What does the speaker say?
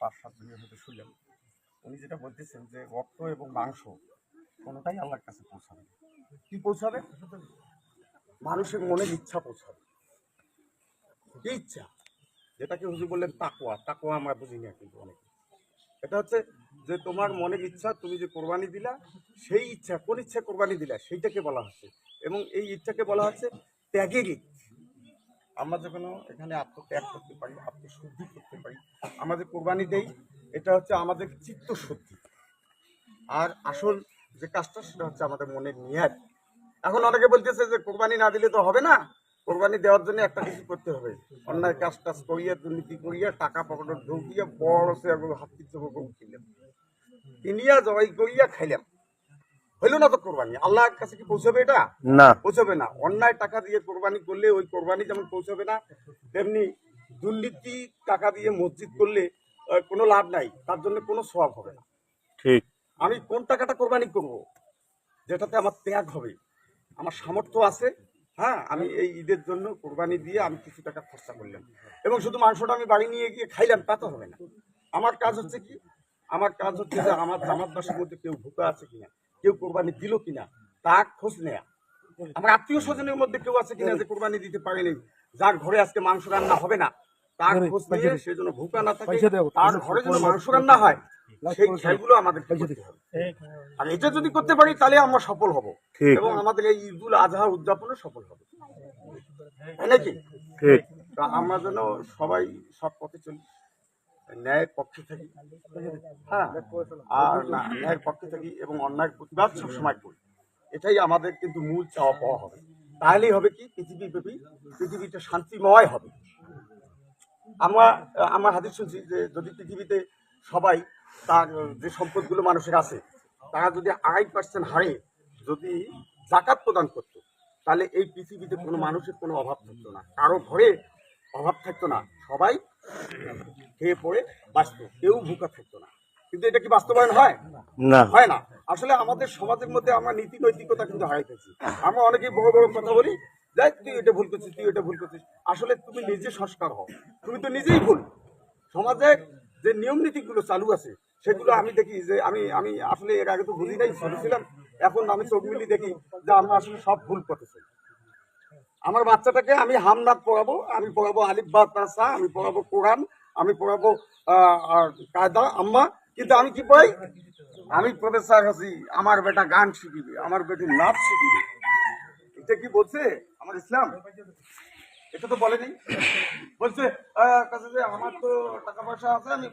পাঁচ, সাত দিনের হতে শুনলাম উনি যেটা বলতেছেন যে রক্ত এবং মাংস কোনোটাই আল্লাহর কাছে পৌঁছাবে কি পৌঁছাবে? মানুষের মনের ইচ্ছা পৌঁছাবে। ইচ্ছা? যেটাকে হুজুর বললেন তাকোয়া তাকোয়া আমরা বুঝি না কিন্তু অনেকে। এটা হচ্ছে যে তোমার মনের ইচ্ছা, তুমি যে কোরবানি দিলা, সেই ইচ্ছা, কোন ইচ্ছা কোরবানি দিলা, সেইটাকে বলা হচ্ছে। এবং এই ইচ্ছাকে বলা হচ্ছে ত্যাগের ঈদ। আমরা যখন এখানে আত্মত্যাগ করতে পারি পারি আমাদের কোরবানি দেই এটা হচ্ছে আমাদের চিত্ত শুদ্ধি আর আসল যে কাজটা সেটা হচ্ছে আমাদের মনের নিয়াত এখন অনেকে বলতেছে যে কোরবানি না দিলে তো হবে না। কোরবানি দেওয়ার জন্য একটা কিছু করতে হবে। অন্যায় কাজ টাজ করিয়া দুর্নীতি করিয়া টাকা পকেটে ঢুকিয়া বড় সে হাত কিনতে কিনলাম কিনিয়া জবাই করিয়া খাইলাম হইল না তো কোরবানি? আল্লাহর কাছে কি পৌঁছবে এটা? না। পৌঁছাবে না। অন্যায় টাকা দিয়ে কোরবানি করলে ওই কোরবানি যেমন পৌঁছবে না তেমনি দুর্নীতি টাকা দিয়ে মসজিদ করলে কোনো লাভ নাই। তার জন্য কোনো সওয়াব হবে না। ঠিক। আমি কোন টাকাটা কোরবানি করব? যেটাতে আমার ত্যাগ হবে। আমার সামর্থ্য আছে। হ্যাঁ আমি এই ঈদের জন্য কোরবানি দিয়ে আমি কিছু টাকা খরচা করলাম। এবং শুধু মাংসটা আমি বাড়ি নিয়ে গিয়ে খাইলাম তা তো হবে না। আমার কাজ হচ্ছে কি? আমার কাজ হচ্ছে যে আমার আমার দশের মধ্যে কেউ ভুকা আছে কিনা? কেউ কোরবানি দিল কিনা? তা খোঁজ নেয়া। আমার আত্মীয় স্বজনের মধ্যে কেউ আছে কিনা যে কোরবানি দিতে পারেনি? যার ঘরে আজকে মাংস রান্না হবে না তার খোঁজ নিয়ে সে যেন ভুকা না থাকে তার ঘরে যেন মাংস রান্না হয় সেই খেয়ালগুলো আমাদের আর এটা যদি করতে পারি তাহলে আমরা সফল হব। এবং আমাদের এই ঈদুল আজহা উদযাপনে সফল হবে। নাকি? তা আমরা যেন সবাই সৎ পথে চলি। ন্যায়ের পক্ষে থাকি। হ্যাঁ আর না ন্যায়ের পক্ষে থাকি এবং অন্যায়ের প্রতিবাদ সবসময় করি। এটাই আমাদের কিন্তু মূল চাওয়া পাওয়া হবে। তাহলেই হবে কি? পৃথিবী ব্যাপী পৃথিবীটা শান্তিময় হবে। আমরা আমার হাদিস শুনছি যে যদি পৃথিবীতে সবাই তার যে সম্পদগুলো মানুষের আছে তারা যদি আড়াই পার্সেন্ট হারে যদি জাকাত প্রদান করতো তাহলে এই পৃথিবীতে কোনো মানুষের কোনো অভাব থাকতো না। কারও ঘরে অভাব থাকতো না। সবাই খেয়ে পড়ে বাঁচতো। কেউ ভুকা থাকতো না। কিন্তু এটা কি বাস্তবায়ন হয়? না। হয় না। আসলে আমাদের সমাজের মধ্যে আমরা নীতি নৈতিকতা কিন্তু হারাইতেছি। আমরা অনেকেই বড় বড় কথা বলি, দেখ, তুই এটা ভুল করছিস, তুই এটা ভুল করছিস। আসলে তুমি নিজে সংস্কার হও। তুমি তো নিজেই ভুল। সমাজে যে নিয়ম নীতিগুলো চালু আছে, সেগুলো আমি দেখি যে আমি আমি আসলে এর আগে তো বুঝি নাই ছিলাম। এখন আমি চোখ মিলি দেখি যে আমরা আসলে সব ভুল করতেছি। আমার বাচ্চাটাকে আমি হামনাথ পড়াবো, আমি পড়াবো আলিফ বা আমি পড়াবো কোরআন, আমি পড়াবো কায়দা, আম্মা কিন্তু আমি কি পাই আমি প্রফেসর হাসি আমার বেটা গান শিখিবে, আমার বেটি নাচ শিখিবে। এটা কি বলছে আমার ইসলাম? এটা তো বলেনি। বলছে আমার তো টাকা পয়সা আছে, আমি